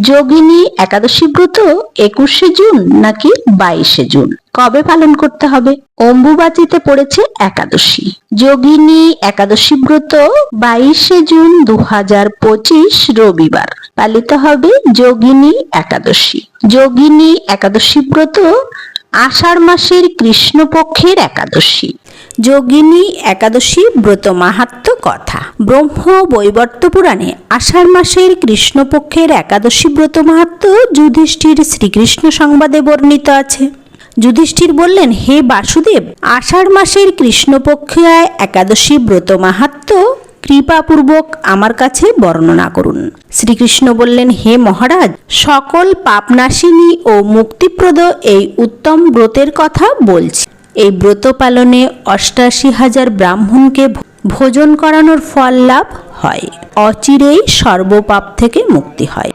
যোগিনী একাদশী ব্রত একুশে জুন নাকি বাইশে জুন? কবে পালন করতে হবে? অম্বুবাচিতে পড়েছে একাদশী। যোগিনী একাদশী ব্রত বাইশে জুন দু পঁচিশ রবিবার। পালিত হবে যোগিনী একাদশী। যোগিনী একাদশী ব্রত আষাঢ় মাসের কৃষ্ণপক্ষের একাদশী। যোগিনী একাদশী ব্রত মাহাত্ম কথা। ব্রহ্ম বৈবর্ত পুরাণে আষাঢ় মাসের কৃষ্ণপক্ষের একাদশী ব্রত মাহাত্ম যুধিষ্ঠির শ্রীকৃষ্ণ সংবাদে বর্ণিত আছে। যুধিষ্ঠির বললেন, হে বাসুদেব, আষাঢ় মাসের কৃষ্ণপক্ষে একাদশী ব্রত মাহাত্ম কৃপাপূর্বক আমার কাছে বর্ণনা করুন। শ্রীকৃষ্ণ বললেন, হে মহারাজ, সকল পাপনাশিনী ও মুক্তিপ্রদ এই উত্তম ব্রতের কথা বলছি। এই ব্রত পালনে অষ্টাশি হাজার ব্রাহ্মণকে ভোজন করানোর ফল লাভ হয়। অচিরেই সর্বপাপ থেকে মুক্তি হয়।